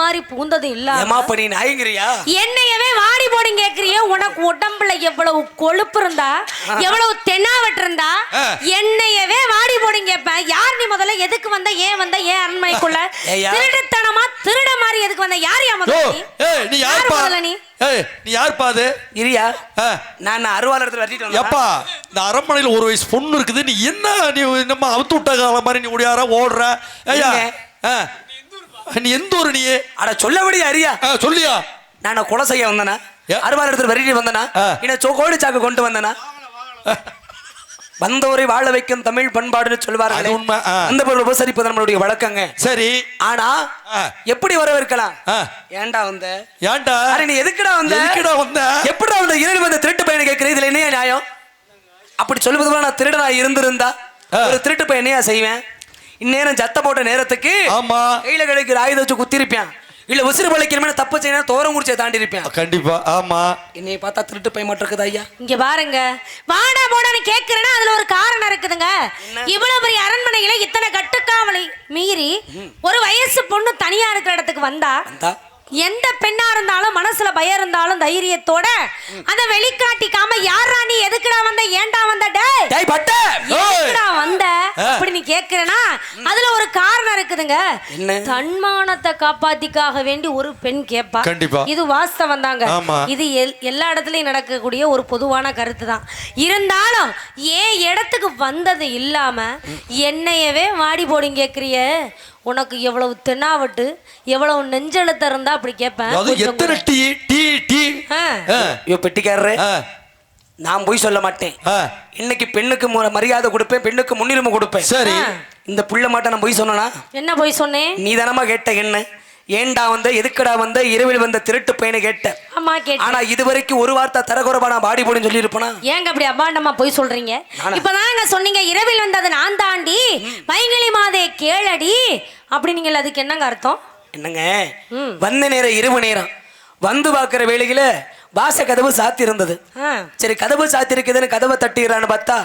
மாதிரி பூந்தது இல்ல ஏமா நீ நாயங்கிறியா? என்னையவே வாடி போடு உனக்கு உடம்புல எவ்வளவு கொழுப்பு இருந்தா எவ்வளவு தென்னாவட்டு இருந்தா. என்னையவே வாடி போடு கேப்பேன் யார் நீ முதல்ல? எதுக்கு வந்த? ஏன் வந்த? ஏன் அரண்மனைக்குள்ள? ஏய்யா. திருட்டுத்தனமா திருட மாதிரி எதுக்கு வந்த? யார் யா முதல்ல நீ? யார் முதல்ல நீ? ஏய் நீ யாருப்பா அது? இரியா நான் அருவாளத்துல வெட்டிட்டு வந்தேனா? எப்பா இந்த அரண்மனையில ஒரு வயசு பொண்ணு இருக்குது. நீ என்ன நீ நம்ம அவுத்து விட்ட காலம் மாதிரி நீ ஓடியார ஓடுற? ஐயா. நீ எந்த ஊரு நீ? அட சொல்லபடி அரியா சொல்லியா. நான் கொலை செய்ய வந்தனா? ஏ. அருவாள் எடுத்து வெட்டிட்டு வந்தனா? ஆ. என்ன சோ கோழி சாக்கு கொண்டு வந்தனா? வந்தோரை வாழ வைக்கும் தமிழ் பண்பாடுன்னு சொல்வார்கள். உண்மை. அந்த பொருள் உபசரிப்பது நம்மளுடைய வழக்கங்க. சரி. ஆனா. எப்படி வரவேற்கலாம் ஏன்டா வந்த? ஏன்டா? நீ எதுக்குடா வந்த? எதுக்குடா வந்த? எப்படிடா வந்த? இரவு வந்த திருட்டு பையனை கேட்கிறேன் இதுல என்ன நியாயம்? அப்படி சொல்வது நான் திருடனா இருந்திருந்தா. ஒரு திருட்டு பையன் என்னையா செய்வேன்? இந்நேரம் சத்த போட்ட நேரத்துக்கு ஆமா. கையில கிடைக்கிற ஆயுதம் வச்சு குத்திருப்பேன். இல்ல உசிறு பழைக்கணுமே தப்பு செய்யணும் தோரம் முடிச்சே தாண்டி இருப்பேன் கண்டிப்பா ஆமா. என்னைய பார்த்தா திருட்டு பையன் மட்டும் இருக்குதா ஐயா. இங்க பாருங்க. வாடா போடான்னு கேக்குறேன்னா அதுல ஒரு காரணம் இருக்குதுங்க. இவ்வளவு பெரிய அரண்மனையில இத்தனை கட்டுக்காவலை மீறி ஒரு வயசு பொண்ணு தனியா இருக்கிற இடத்துக்கு வந்தா வந்தா? எந்த பெண்ணா இருந்தாலும் மனசுல பயம் இருந்தாலும் தைரியத்தோட அத வெளிக்காட்டிக்காம யாரா நீ? எதுக்குடா வந்த? ஏன்டா வந்த? டேய்! பட்ட! எதுக்குடா வந்த. அப்படி நீ கேக்குறனா அதுல ஒரு காரணம் இருக்குதுங்க? தன்மானத்தை காப்பாத்திக்காக வேண்டி ஒரு பெண் கேப்பா. கண்டிப்பா. இது வாஸ்தவம் தாங்க. இது எல்- எல்லா இடத்துலயும் நடக்கக்கூடிய ஒரு பொதுவான கருத்து தான். இருந்தாலும் ஏன் இடத்துக்கு வந்தது இல்லாம என்னையவே வாடி போடுங்க கேக்குறிய? உனக்கு எவ்வளவு தென்னாவட்டு எவ்வளவு நெஞ்செழுத்த இருந்தா அப்படி கேட்பேன். அது எத்தனை. Tea tea tea? ஆ. ஆ, ஐயோ பெட்டிக்காரரு. நான் போய் சொல்ல மாட்டேன். ஆ. இன்னைக்கு பெண்ணுக்கு மு- மரியாதை கொடுப்பேன் பெண்ணுக்கு முன்னுரிமை கொடுப்பேன். சரி. இந்த புள்ள மாட்ட நான் போய் சொன்னா என்ன போய் சொன்னேன்? நீ தானமா கேட்ட என்ன? ஏன்டா வந்த எதுக்குடா வந்த இரவில் வந்த திருட்டு பையனை கேட்ட ஆமா கேட்டேன். ஆனா இதுவரைக்கும் ஒரு வார்த்தை தரகுறவா நான் பாடி போடுன்னு சொல்லி இருப்பனா ஏங்க அப்படி அபாண்டமா போய் சொல்றீங்க? நானா? இப்பதாங்க சொன்னீங்க இரவில் வந்தது நான் தாண்டி வைங்கிலி மாதே கேளடி அப்படின்னீங்கல்ல அதுக்கு என்னங்க அர்த்தம்? என்னங்க? ம். வந்த நேரம் இரவு நேரம். வந்து பார்க்குற வேளையில வாச கதவு சாத்தி இருந்தது. சரி கதவு சாத்தி இருக்குதுன்னு கதவை தட்டிடுறான்னு பார்த்தா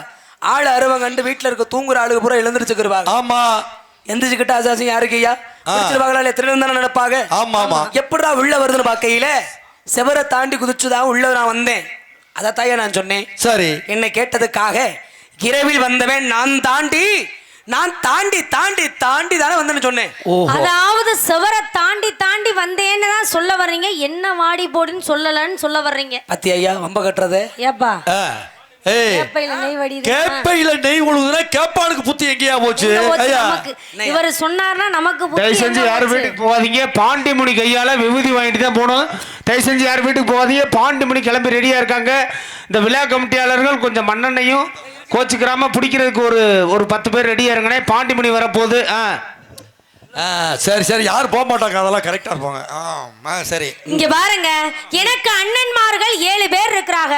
ஆள் அருவம் கண்டு வீட்டுல இருக்க தூங்குற ஆளுக்கு பூரா எழுந்திருச்சுக்கிருவாங்க. ஆமா. எந்திரிச்சுக்கிட்ட அசாசியம் யாருக்கு ஐயா? பிடிச்சிருவாங்களா இல்ல திருடன் தானே நினைப்பாங்க ஆமா, ஆமா. எப்படிடா உள்ள வருதுன்னு பார்க்கையில செவரை தாண்டி குதிச்சுதான் உள்ள நான் வந்தேன். அதைத்தாயா நான் சொன்னேன். சரி. என்னை கேட்டதுக்காக இரவில் வந்தவன் நான் தாண்டி நான் தாண்டி தாண்டி தாண்டி தானே வந்தேன்னு சொன்னேன். அதாவது செவரை தாண்டி தாண்டி வந்தேன்னு தான் சொல்ல வர்றீங்க. என்ன வாடி போடுன்னு சொல்லலன்னு சொல்ல வர்றீங்க. பத்தி ஐயா வம்ப கட்டுறது. ஏப்பா. கேப்பையில நெய் உழுதுனா கேப்பானுக்கு புத்தி எங்கேயா போச்சு? இவர் சொன்னார்னா நமக்கு புத்தி தயவு செஞ்சு போச்சு? வீட்டுக்கு போகாதீங்க. பாண்டிமுனி கையால விபூதி வாங்கிட்டு தான் போகணும் தயவு செஞ்சு யாரும் வீட்டுக்கு போகாதீங்க. பாண்டிமுனி கிளம்பி ரெடியா இருக்காங்க. இந்த விழா கமிட்டியாளர்கள் கொஞ்சம் மண்ணெண்ணையும் கோச்சுக்கிறாம பிடிக்கிறதுக்கு ஒரு ஒரு பத்து பேர் ரெடியா இருங்கண்ணே. பாண்டிமுனி வரப்போகுது. ஆ, சரி சரி. யாரும் போக மாட்டாங்க. அதெல்லாம் கரெக்டா இருப்பாங்க. ஆ சரி. இங்க பாருங்க. எனக்கு அண்ணன்மார்கள் ஏழு பேர் இருக்கிறாங்க.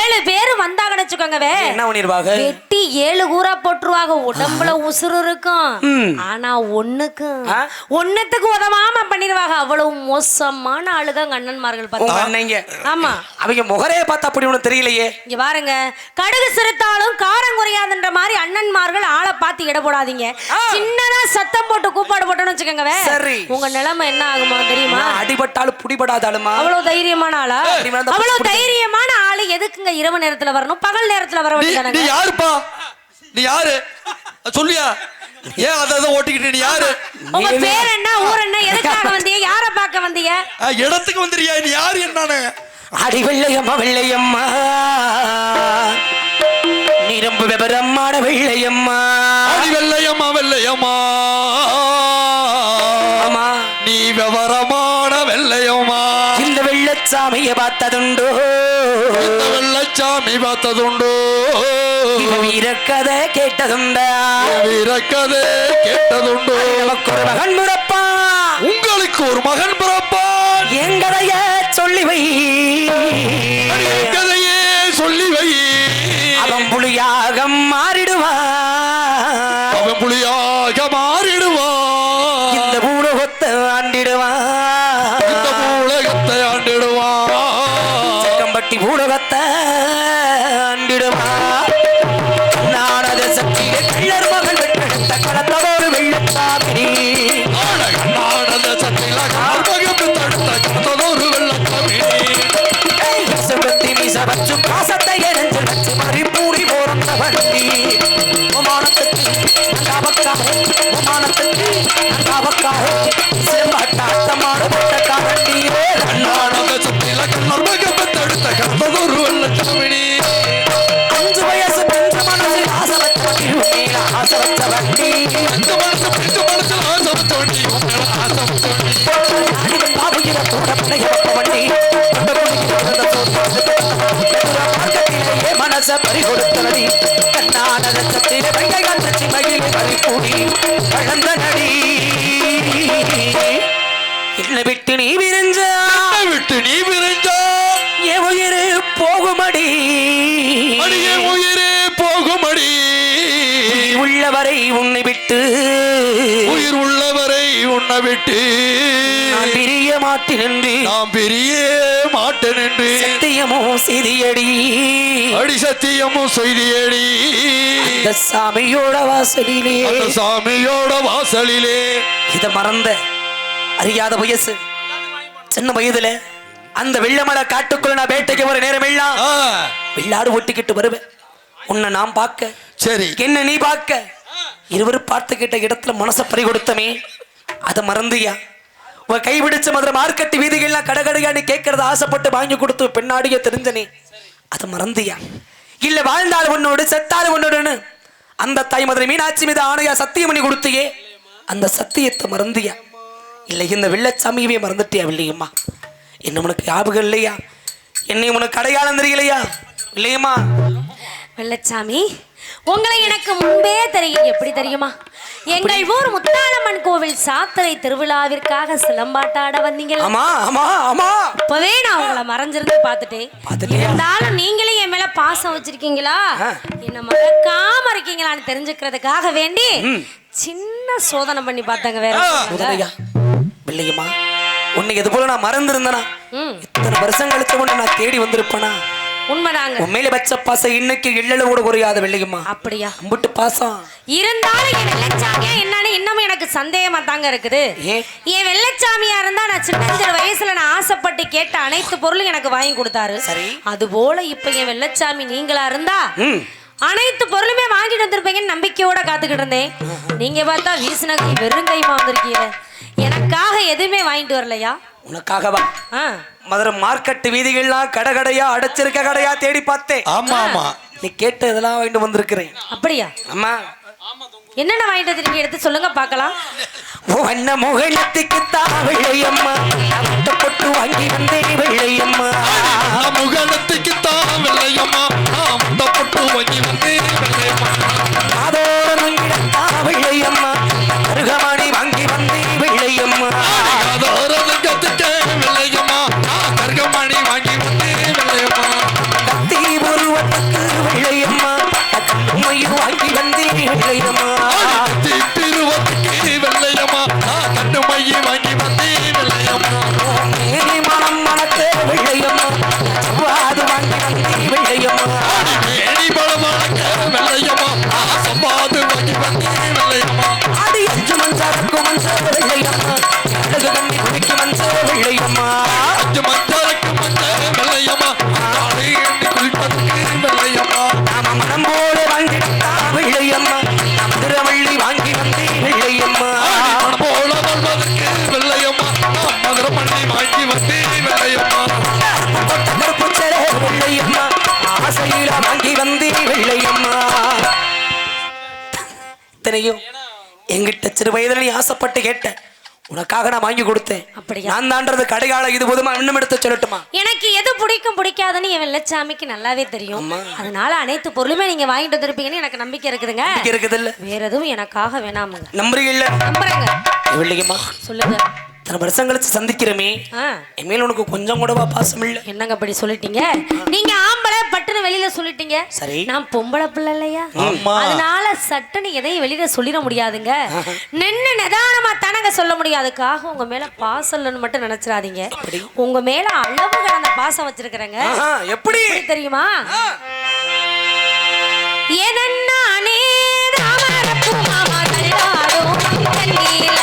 ஏழு பேர் வந்தாங்கன்னு வச்சுக்கோங்கவே. என்ன பண்ணிருவாங்க வெட்டி ஏழு கூறா போட்டுருவாங்க. உடம்புல உசுறு இருக்கும். ஆனா ஒண்ணுக்கும் ஆ? ஒண்ணுத்துக்கு உதவாம அவ்வளவு மோசமான ஆளுங்க அங்க அண்ணன்மார்கள் உங்க பார்த்தா அண்ணங்க ஆமா. அவங்க முகரைய பார்த்தா அப்படி ஒண்ணு தெரியலையே. இங்க பாருங்க. கடுகு சிறுத்தாலும் காரம் குறையாதுன்ற மாதிரி அண்ணன்மார்கள் ஆளை பார்த்து இட போடாதீங்க. சின்னதா சத்தம் போட்டு கூப்பாடு போட்டோன்னு வச்சுக்கோங்க சரி. உங்க நிலைமை என்ன ஆகுமா தெரியுமா? அடிபட்டாலும் புடிபடாதாலுமா? அவ்வளவு தைரியமான ஆளா? அவ்வளவு தைரியமான ஆளு எதுக்குங்க இரவு நேரத்துல வரணும்? பகல் நேரத்துல வர நீ நீ யாருப்பா? நீ யாரு? சொல்லியா. ஏன் அதை அதை ஓட்டிக்கிட்டு நீ யாரு? உங்க பேர் என்ன ஊர் என்ன எதுக்காக வந்தீங்க யார பார்க்க வந்தீங்க? இடத்துக்கு வந்துறியா நீ யாரு என்னன்னு அடி வெள்ளையம்மா. வெள்ளையம்மா நீ ரொம்ப விவரமான வெள்ளையம்மா. அடி வெள்ளையம்மா. வெள்ளையம்மா நீ விவரமான வெள்ளையம்மா. இந்த வெள்ளச்சாமிய பார்த்ததுண்டோ? இந்த வெள்ளச்சாமி பார்த்ததுண்டோ? வீரக்கதை கேட்டதுண்டா. வீரக்கதை கேட்டதுண்டோ. நமக்கு ஒரு மகன் பிறப்பா. உங்களுக்கு ஒரு மகன் பிறப்பா. எங்கதைய சொல்லி வை. கதையே சொல்லி வை. அவன் புலியாக மாறிடுவான். அவன் மார்க்கத்திலேயே மனச பறி கொடுத்தனடி கண்ணான ரத்தத்திலே வெங்கை கந்தச்சி மகிழ் பறிப்பூடி கழந்த நடி. என்னை விட்டு நீ விரிஞ்சா? விட்டு நீ விரைஞ்சா? என் உயிர் போகுமடி. அடியே உயிரே போகுமடி. உள்ளவரை உன்னை விட்டு. உயிர் உள்ளவரை உன்னை விட்டு. மாட்டேன் என்று நாம் பெரிய மாட்டேன் என்று சத்தியமோ சிறியடி அடி சத்தியமும் செய்தியடி. சாமியோட வாசலிலே. அந்த சாமியோட வாசலிலே. இத மறந்த அறியாத வயசு சின்ன வயதுல அந்த வெள்ளமலை காட்டுக்குள்ள நான் வேட்டைக்கு வர நேரம் எல்லாம் வெள்ளாடு ஒட்டிக்கிட்டு வருவேன். உன்னை நான் பார்க்க. சரி. என்ன நீ பார்க்க. இருவரும் பார்த்துக்கிட்ட இடத்துல மனசை பறி கொடுத்தமே அதை மறந்தியா? கைபிடிச்ச மதுரை மார்க்கெட்டு வீதிகள்லாம் கடகடையா நீ கேட்கறத ஆசைப்பட்டு வாங்கி கொடுத்து பெண்ணாடிய தெரிஞ்சனே. அதை மறந்தியா? இல்ல வாழ்ந்தாள் உன்னோடு செத்தாள் உன்னோடுன்னு. அந்த தாய் மதுரை மீனாட்சி மீது ஆணையா சத்தியம் பண்ணி கொடுத்தியே. அந்த சத்தியத்தை மறந்தியா? இல்லை இந்த வெள்ளச்சாமியவே மறந்துட்டியா இல்லையம்மா என்ன உனக்கு ஞாபகம் இல்லையா? என்னை உனக்கு அடையாளம் தெரியலையா? இல்லையம்மா வெள்ளச்சாமி உங்களை எனக்கு முன்பே தெரியும். எப்படி தெரியுமா? எங்கள் ஊர் முத்தாளம்மன் கோவில் சாத்தனை திருவிழாவிற்காக சிலம்பாட்டாட ஆமா இப்பவே நான் உங்களை மறைஞ்சிருந்து பார்த்துட்டேன்? இருந்தாலும் நீங்களே என் மேல பாசம் வச்சிருக்கீங்களா. என்ன மறக்காம இருக்கீங்களான்னு தெரிஞ்சுக்கிறதுக்காக வேண்டி சின்ன சோதனை பண்ணி பார்த்தாங்க வேற பிள்ளையம்மா உன்னை இது போல நான் மறந்திருந்தனா? இத்தனை வருஷம் கழிச்ச கொண்டு நான் தேடி வந்திருப்பேனா? உண்மைதாங்க. உன் மேல வச்ச பாசம் இன்னைக்கு எள்ளல கூட குறையாத வெள்ளையம்மா. அப்படியா? அம்புட்டு பாசம். இருந்தாலும் என் வெள்ளச்சாமியா என்னன்னு இன்னமும் எனக்கு சந்தேகமா தாங்க இருக்குது என் வெள்ளச்சாமியா இருந்தா நான் சின்னஞ்சிறு வயசுல நான் ஆசைப்பட்டு கேட்ட அனைத்து பொருளும் எனக்கு வாங்கி கொடுத்தாரு. சரி. அது போல இப்ப என் வெள்ளச்சாமி நீங்களா இருந்தா அனைத்து பொருளுமே வாங்கிட்டு வந்திருப்பீங்கன்னு நம்பிக்கையோட காத்துக்கிட்டு இருந்தேன். நீங்க பார்த்தா வீசின கை வெறும் கைமா வந்திருக்கீங்க எனக்காக எதுவுமே வாங்கிட்டு வரலையா? உனக்காகவா? மதுரை மார்க்கெட்டு வீதிகள்லாம் கடை கடையா அடைச்சிருக்க கடையா தேடி பார்த்தேன். ஆமா ஆமா. நீ கேட்ட இதெல்லாம் வாங்கிட்டு வந்திருக்கிறேன். அப்படியா? அம்மா என்னென்ன வாங்கிட்டு வந்திருக்கீங்க? எடுத்து சொல்லுங்க பார்க்கலாம். வண்ண முகலத்துக்கு தான் வெள்ளையம்மா பொட்டு வாங்கி வந்தேன் வெள்ளையம்மா நான் சிறு வயதுல ஆசைப்பட்டு கேட்ட உனக்காக நான் வாங்கி கொடுத்தேன். அப்படியா? நான் தாண்டது கடைகால இது போதுமா? இன்னும் எடுத்து சொல்லட்டுமா? எனக்கு எது பிடிக்கும் பிடிக்காதுன்னு என் வெள்ளச்சாமிக்கு நல்லாவே தெரியும். அதனால அனைத்து பொருளுமே நீங்க வாங்கிட்டு வந்திருப்பீங்கன்னு எனக்கு நம்பிக்கை இருக்குதுங்க. இருக்குது இல்ல வேற எதுவும் எனக்காக வேணாமுங்க. நம்புறேங்க வெள்ளையம்மா சொல்லுங்க. இத்தனை வருஷம் கழிச்சு சந்திக்கிறமே. என் மேல உனக்கு கொஞ்சம் கூடவா பாசம் இல்ல. என்னங்க அப்படி சொல்லிட்டீங்க? நீங்க ஆம்பளை பட்டுன்னு வெளியில சொல்லிட்டீங்க. சரி. நான் பொம்பளை பிள்ளை இல்லையா. அதனால சட்டுன்னு எதையும் வெளியில சொல்லிட முடியாதுங்க. நின்னு நிதானமா தானங்க சொல்ல முடியும் அதுக்காக உங்க மேல பாசம்னு மட்டும் நினைச்சிடாதீங்க. உங்க மேல அளவு கடந்த பாசம் வச்சிருக்கிறேங்க. எப்படி? தெரியுமா? ஏனென்னானே தாமரப்பூ மாமா தள்ளாடும் தண்ணீர்ல.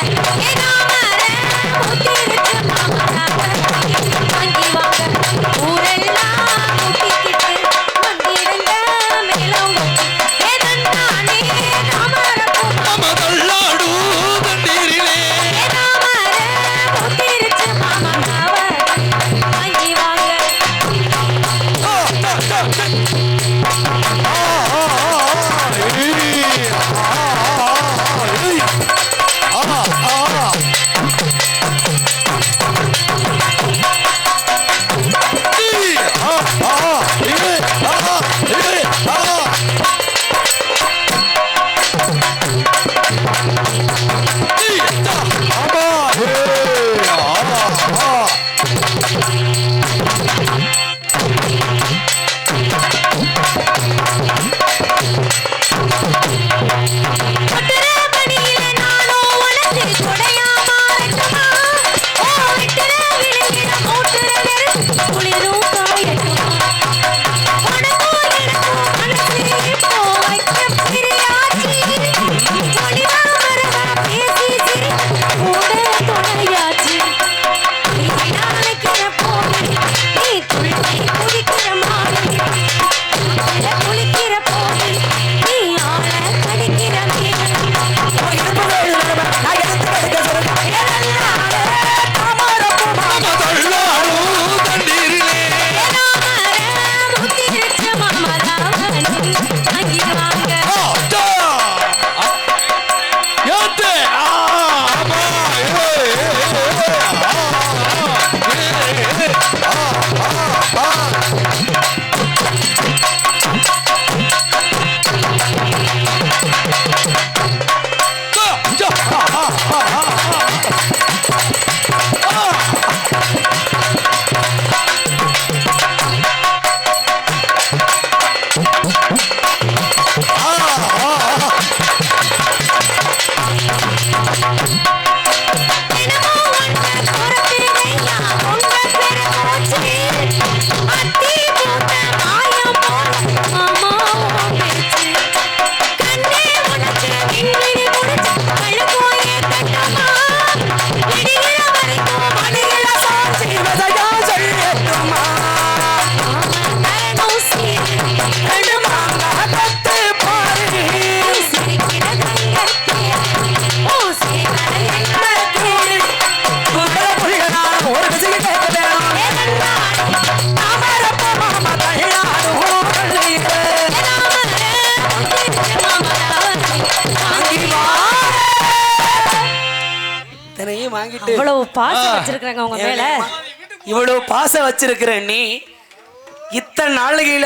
அவ்வளவு பாசம் வச்சிருக்காங்க உங்க மேல. இவ்வளவு பாசம் வச்சிருக்கிற நீ இத்தனை நாளையில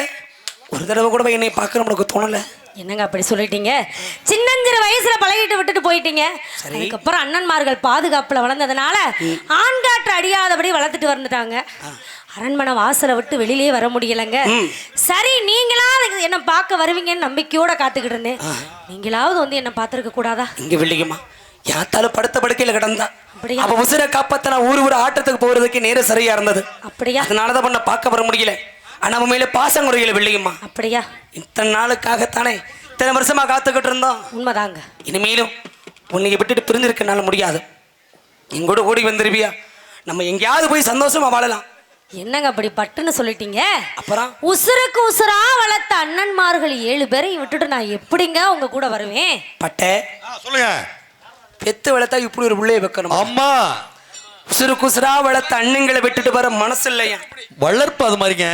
ஒரு தடவை கூட என்னை பார்க்க உனக்கு தோணல? என்னங்க அப்படி சொல்லிட்டீங்க? சின்னஞ்சிறு வயசுல பழகிட்டு விட்டுட்டு போயிட்டீங்க. அதுக்கப்புறம் அண்ணன்மார்கள் பாதுகாப்புல வளர்ந்ததுனால ஆண்காற்று அடியாதபடி வளர்த்துட்டு வந்துட்டாங்க அரண்மனை வாசலை விட்டு வெளியிலே வர முடியலங்க. சரி நீங்களாவது என்ன பார்க்க வருவீங்கன்னு நம்பிக்கையோட காத்துக்கிட்டு இருந்தேன். நீங்களாவது வந்து என்ன பார்த்துருக்க கூடாதா இங்க வில்லிங்கம்மா யாத்தாலும் படுத்த படுக்கையில கிடந்தா அப்படியா? அப்ப உசிரை காப்பாத்த நான் ஊர் ஊர் ஆட்டத்துக்கு போறதுக்கு நேரம் சரியா இருந்தது. அப்படியா? அதனாலதான் பண்ண பார்க்க வர முடியல. ஆனா மேல பாசம் குறையில வில்லிங்கம்மா அப்படியா? இத்தனை நாளுக்காகத்தானே இத்தனை வருஷமா காத்துக்கிட்டு இருந்தோம். உண்மைதாங்க. இனிமேலும் உன்னை விட்டுட்டு பிரிஞ்சிருக்கனால முடியாது. எங்கூட ஓடி வந்துருவியா நம்ம எங்கேயாவது போய் சந்தோஷமா வாழலாம். என்னங்க அப்படி பட்டுன்னு சொல்லிட்டீங்க? அப்புறம்? உசுருக்கு உசுரா வளர்த்த அண்ணன்மார்கள் ஏழு பேரையும் விட்டுட்டு நான் எப்படிங்க உங்க கூட வருவேன்? பட்டை? சொல்லுங்க. பெத்து வளர்த்தா இப்படி ஒரு பிள்ளைய வைக்கணும்? அம்மா. உசுறு குசுரா வளர்த்த அண்ணங்களை விட்டுட்டு வர மனசு இல்லையா? வளர்ப்பு அது மாதிரிங்க.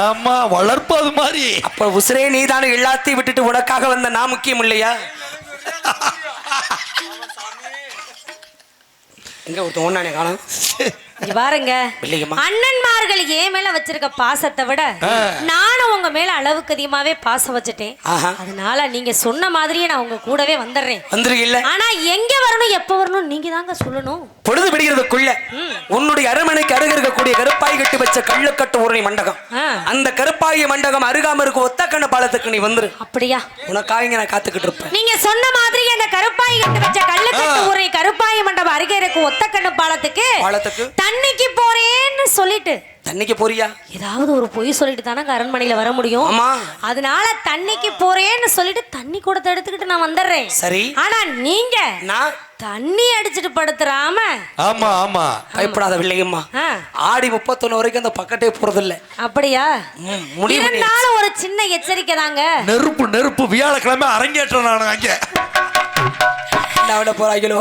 ஆமா வளர்ப்பு அது மாதிரி. அப்ப உசுரே நீதானே எல்லாத்தையும் விட்டுட்டு உனக்காக வந்த நான் முக்கியம் இல்லையா? எங்க ஒருத்தன் ஒன்னானே காணும்? இங்க பாருங்க. அண்ணன்மார்கள் ஏன் மேல வச்சிருக்க பாசத்தை விட நானும் உங்க மேல அளவுக்கு அதிகமாவே பாசம் வச்சுட்டேன். அதனால நீங்க சொன்ன மாதிரியே நான் உங்க கூடவே வந்துடுறேன். வந்துருகில்ல ஆனா எங்க வரணும் எப்ப வரணும் நீங்க தாங்க சொல்லணும். பொழுது விடுகிறதுக்குள்ள உன்னுடைய அரமனைக்கு அருகே இருக்கக்கூடிய கருப்பாய் கட்டி வச்ச கள்ளுக்கட்டு ஊரணி மண்டகம். அந்த கருப்பாய் மண்டகம் அருகாம இருக்க ஒத்தக்கண்ண பாலத்துக்கு நீ வந்துரு. அப்படியா? உனக்காக இங்க நான் காத்துக்கிட்டு இருப்பேன். நீங்க சொன்ன மாதிரி அந்த கருப்பாய் கட்டு வச்ச கல்லுக்கட்டு ஊரை கருப்பாய் மண்டபம் அருகே இருக்கும் ஒத்தக்கண்ணு பாலத்துக்கு பாலத்துக்கு? தண்ணிக்கு போறேன்னு சொல்லிட்டு. தண்ணிக்கு போறியா? ஏதாவது ஒரு பொய் சொல்லிட்டு தானே அரண்மனையில வர முடியும். ஆமா. அதனால தண்ணிக்கு போறேன்னு சொல்லிட்டு தண்ணி கூடத்தை எடுத்துக்கிட்டு நான் வந்துடுறேன். சரி. ஆனா நீங்க நான் தண்ணி அடிச்சிட்டு படுத்துறாம. ஆமா ஆமா. பயப்படாத வில்லையம்மா ஆ, ஆடி முப்பத்தொன்னு வரைக்கும் அந்த பக்கத்தே போறதில்ல. அப்படியா? ம், முடிவு பண்ணி இருந்தாலும் ஒரு சின்ன எச்சரிக்கை தாங்க. நெருப்பு நெருப்பு வியாழக்கிழமை அரங்கேற்றம் நான் அங்க. விட போறாங்களோ?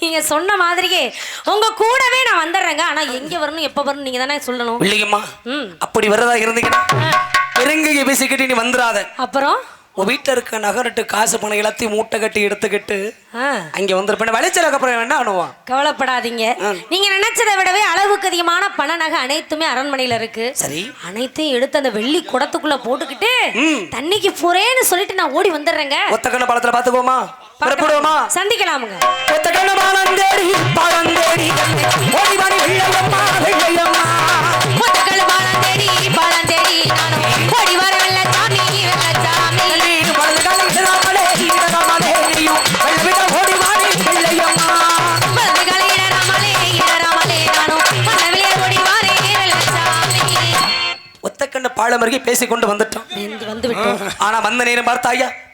நீங்க சொன்ன மாதிரியே உங்க கூடவே நான் வந்துடுறேங்க. ஆனா எங்க வரணும் எப்ப வரணும் நீங்க தானே சொல்லணும். வில்லையம்மா ம். அப்படி வரதா இருந்தீங்கன்னா பெருங்கையை பேசிக்கிட்டு நீ வந்துடாத அப்புறம்? உன் வீட்டில் இருக்க நகரட்டு காசு பணம் எல்லாத்தையும் மூட்டை கட்டி எடுத்துக்கிட்டு அங்கே வந்துருப்பேன். விளைச்சலுக்கு அப்புறம் வேணா அனுவான் கவலைப்படாதீங்க. நீங்க நினைச்சதை விடவே அளவுக்கு அதிகமான பண நகை அனைத்துமே அரண்மனையில இருக்கு. சரி. அனைத்தையும் எடுத்து அந்த வெள்ளி குடத்துக்குள்ள போட்டுக்கிட்டு. தண்ணிக்கு போறேன்னு சொல்லிட்டு நான் ஓடி வந்துடுறேங்க. ஒத்தக்கண்ண பாலத்துல பாத்துக்கோமா புறப்படுவோமா? சந்திக்கலாமுங்க. ஒத்தக்கண்ண பாலம் தேடி பாலம் தேடி ஓடி வாடி வெள்ளையம்மா வெள்ளையம்மா தேடி பாலம் தேடி நானும் ஓடி வர ஒத்தக்கண்ண பாலம் அருகே பேசிக்கொண்டு வந்துட்டோம் ஆனா வந்த நேரம் பார்த்தாயா ம்.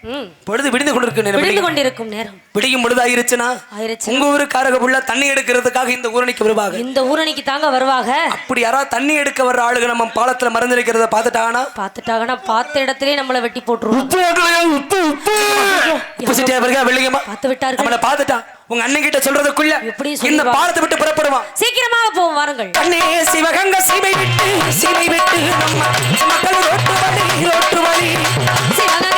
பொழுது விடிந்து கொண்டிருக்கு நேரம். விழுந்து விடியும். கொண்டிருக்கும் நேரம். விடியும் பொழுது ஆயிருச்சுன்னா ஆயிருச்சு உங்க ஊருக்காரக புள்ள தண்ணி எடுக்கிறதுக்காக இந்த ஊரணிக்கு வருவாங்க. இந்த ஊரணிக்கு தாங்க வருவாங்க. அப்படி யாராவது தண்ணி எடுக்க வர்ற ஆளுங்க நம்ம பாலத்துல மறந்துருக்கிறத பார்த்துட்டாங்கன்னா? பார்த்துட்டாங்கன்னா பார்த்த இடத்துலயே நம்மளை வெட்டி போட்டுருவோம் வெள்ளிங்கம்மா பார்த்து விட்டார்கள். நம்மள பார்த்துட்டான். உங்க அண்ணன் கிட்ட சொல்றதுக்குள்ள இந்த? பாலத்தை விட்டு புறப்படுவான். சீக்கிரமாக போவோம் வாருங்கள். கண்ணே சிவகங்க சீமை விட்டு சீமை விட்டு நம்ம மக்கள் ரோட்டு வழி ரோட்டு வழி. சிவகங்கை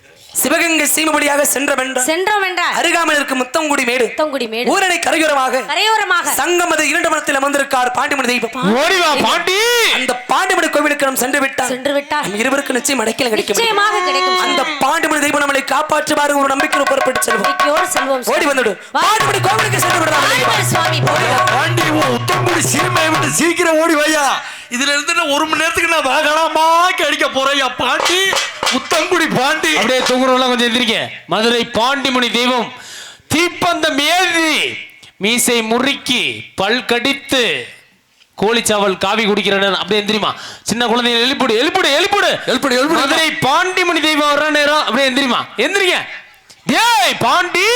சிவகங்கை சீமை வழியாக சென்ற வென்ற சென்றோம் என்றார் அருகாமல் இருக்கும் முத்தங்குடி மேடு. முத்தங்குடி மேடு. ஊரணி கரையோரமாக கரையோரமாக. சங்கமது இரண்டு மனத்தில் அமர்ந்திருக்கார் பாண்டிமணி தெய்வம். ஓடி வா பாண்டி! அந்த பாண்டிமணி கோவிலுக்கு நாம் சென்று விட்டார் சென்று விட்டார் நம் இருவருக்கு நிச்சயம் அடைக்கல கிடைக்கும். நிச்சயமாக கிடைக்கும். அந்த பாண்டிமணி தெய்வம் நம்மளை காப்பாற்றுவாரு ஒரு நம்பிக்கையில் புறப்பட்டு செல்வோம். நம்பிக்கையோடு செல்வோம் ஓடி வந்துடு பாண்டிமணி கோவிலுக்கு சென்று விடலாம் வாருங்கள் சுவாமி. பாண்டி உன் உத்தங்குடி சீமையை விட்டு சீக்கிரம் ஓடி வையா. இதுல இருந்து ஒரு மணி நேரத்துக்கு நான் வாகனமா அடிக்க போறேன் பாண்டி! உத்தங்குடி பாண்டி. அப்படியே தூங்குறவங்களாம் கொஞ்சம் எந்திரிக்க மதுரை பாண்டிமணி தெய்வம். தீப்பந்தம் ஏந்தி மீசை முறுக்கி பல் கடித்து கோழிச்சாவல் காவி குடிக்கிறேன் அப்படியே எந்திரிமா சின்ன குழந்தைங்க எழுப்பிடு எழுப்பிடு எழுப்பிடு எழுப்பிடு, எழுப்பிடு. மதுரை பாண்டிமணி தெய்வம் வர்ற நேரம் அப்படியே எந்திரிமா எந்திரிங்க ஏய் பாண்டி!